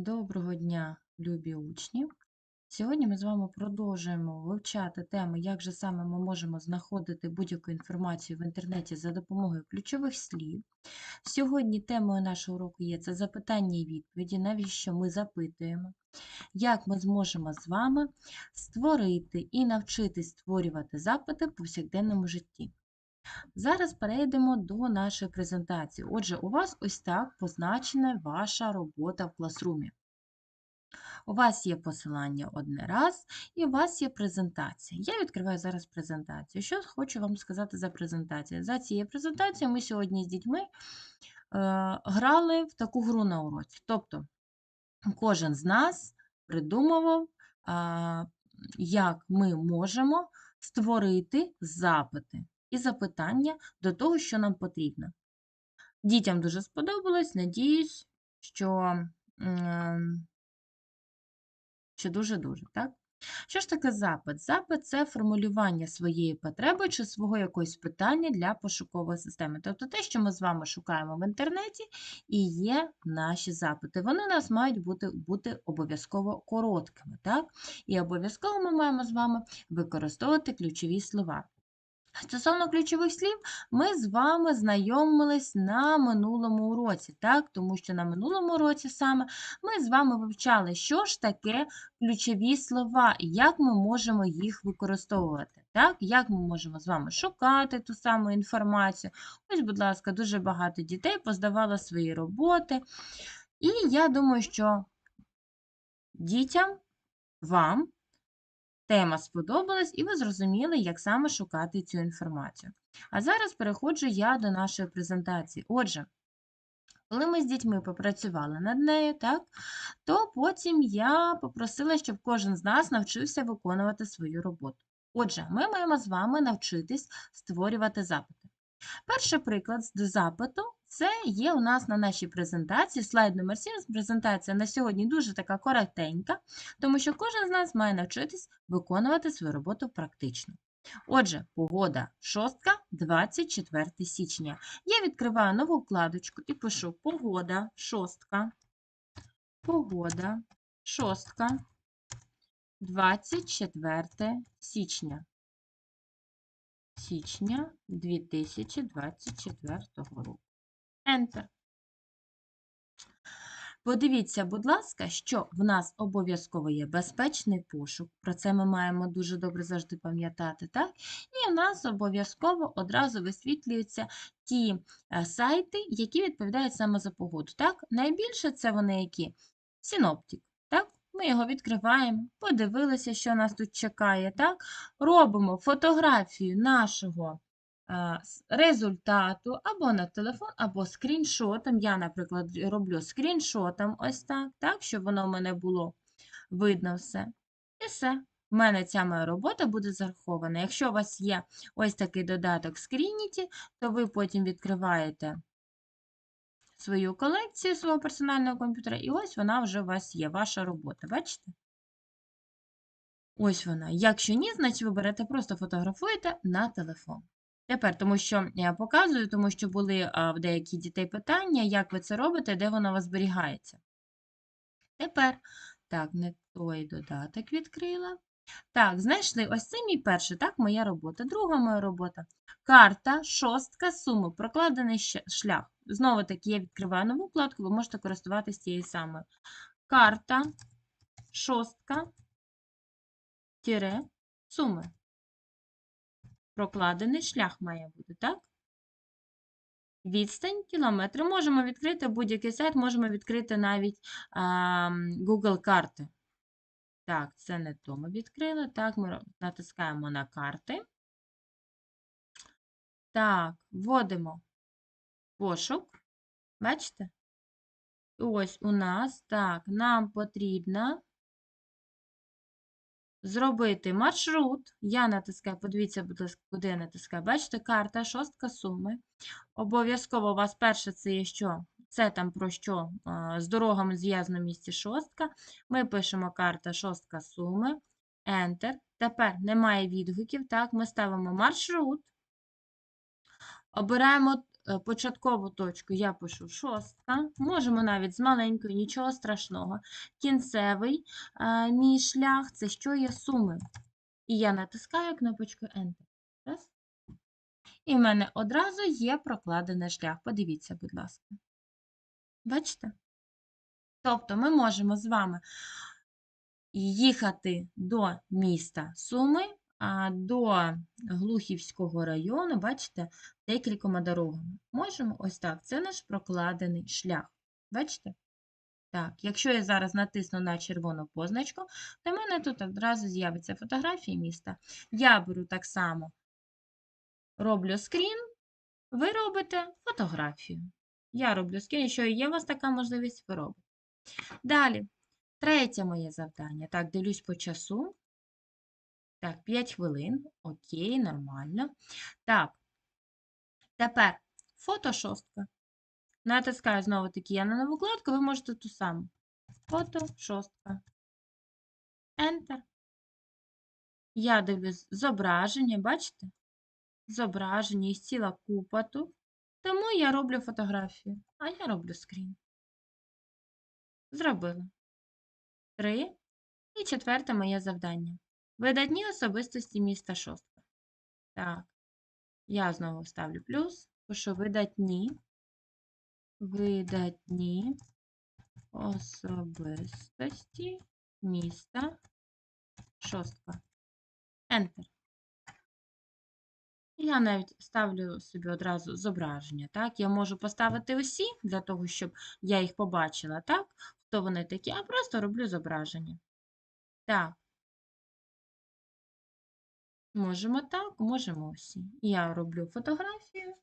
Доброго дня, любі учні! Сьогодні ми з вами продовжуємо вивчати тему, як же саме ми можемо знаходити будь-яку інформацію в інтернеті за допомогою ключових слів. Сьогодні темою нашого уроку є це запитання і відповіді, навіщо ми запитуємо, як ми зможемо з вами створити і навчитись створювати запити в повсякденному житті. Зараз перейдемо до нашої презентації. Отже, у вас ось так позначена ваша робота в класрумі. У вас є посилання одне раз, і у вас є презентація. Я відкриваю зараз презентацію. Що хочу вам сказати за презентацію? За цією презентацією ми сьогодні з дітьми е, грали в таку гру на уроці. Тобто, кожен з нас придумував, е, як ми можемо створити запити і запитання до того, що нам потрібно. Дітям дуже сподобалось, надіюсь, що що дуже-дуже, так? Що ж таке запит? Запит це формулювання своєї потреби чи свого якогось питання для пошукової системи. Тобто те, що ми з вами шукаємо в інтернеті, і є наші запити. Вони у нас мають бути бути обов'язково короткими. так? І обов'язково ми маємо з вами використовувати ключові слова. Стосовно ключових слів, ми з вами знайомились на минулому уроці, так? тому що на минулому уроці саме ми з вами вивчали, що ж таке ключові слова як ми можемо їх використовувати. Так? Як ми можемо з вами шукати ту саму інформацію. Ось, будь ласка, дуже багато дітей поздавало свої роботи. І я думаю, що дітям, вам Тема сподобалась, і ви зрозуміли, як саме шукати цю інформацію. А зараз переходжу я до нашої презентації. Отже, коли ми з дітьми попрацювали над нею, так, то потім я попросила, щоб кожен з нас навчився виконувати свою роботу. Отже, ми маємо з вами навчитись створювати запити. Перший приклад з запиту це є у нас на нашій презентації. Слайд номер 7. Презентація на сьогодні дуже така коротенька, тому що кожен з нас має навчитись виконувати свою роботу практично. Отже, погода шостка, 24 січня. Я відкриваю нову вкладочку і пишу погода шостка. Погода шостка, 24 січня. Січня 2024 року. Enter. Подивіться, будь ласка, що в нас обов'язково є безпечний пошук, про це ми маємо дуже добре завжди пам'ятати, так? І в нас обов'язково одразу висвітлюються ті е, сайти, які відповідають саме за погоду. Так? Найбільше це вони які? Синоптик. Так? Ми його відкриваємо, подивилися, що нас тут чекає. так? Робимо фотографію нашого результату або на телефон, або скріншотом. Я, наприклад, роблю скріншотом ось так, так, щоб воно в мене було видно все. І все. У мене ця моя робота буде зарахована. Якщо у вас є ось такий додаток Screenity, то ви потім відкриваєте свою колекцію свого персонального комп'ютера, і ось вона вже у вас є, ваша робота. Бачите? Ось вона. Якщо ні, значить ви берете, просто фотографуєте на телефон. Тепер, тому що я показую, тому що були в деяких дітей питання, як ви це робите, де воно у вас зберігається. Тепер, так, не той додаток відкрила. Так, знайшли ось це мій перший, так, моя робота. Друга моя робота. Карта, шостка, суми, прокладений шлях. Знову таки, я відкриваю нову вкладку, ви можете користуватися цією самою. Карта, шостка, тіре, суми прокладений шлях має бути, так? Відстань, кілометри. Можемо відкрити будь-який сайт, можемо відкрити навіть а, Google карти. Так, це не то ми відкрили. Так, ми натискаємо на карти. Так, вводимо пошук. Бачите? Ось у нас, так, нам потрібна Зробити маршрут. Я натискаю, подивіться, будь ласка, куди я натискаю. Бачите, карта, шостка суми. Обов'язково у вас перше це є що? Це там про що? З дорогами зв'язано місці шостка. Ми пишемо карта шостка суми. Enter. Тепер немає відгуків. Так, ми ставимо маршрут. Обираємо початкову точку я пишу шостка. Можемо навіть з маленькою, нічого страшного. Кінцевий е, мій шлях це що є суми. І я натискаю кнопочку Enter. Раз. І в мене одразу є прокладений шлях. Подивіться, будь ласка. Бачите? Тобто ми можемо з вами їхати до міста Суми, до Глухівського району, бачите, декількома дорогами. Можемо ось так. Це наш прокладений шлях. Бачите? Так, якщо я зараз натисну на червону позначку, то в мене тут одразу з'явиться фотографія міста. Я беру так само, роблю скрін, ви робите фотографію. Я роблю скрін, якщо є у вас така можливість, ви робите. Далі, третє моє завдання. Так, дивлюсь по часу. Так, 5 хвилин. Окей, нормально. Так, тепер фото шостка. Натискаю знову таки я на нову вкладку, ви можете ту саму. Фото шостка. Enter. Я дивлюсь зображення, бачите? Зображення і ціла купа тут. Тому я роблю фотографію, а я роблю скрін. Зробила. Три. І четверте моє завдання. Видатні особистості міста шостка. Так. Я знову ставлю плюс, пишу видатні. Видатні особистості міста шостка. Enter. Я навіть ставлю собі одразу зображення. Так? Я можу поставити усі для того, щоб я їх побачила, так? Хто вони такі, а просто роблю зображення. Так. Можемо так, можемо всі. Я роблю фотографію.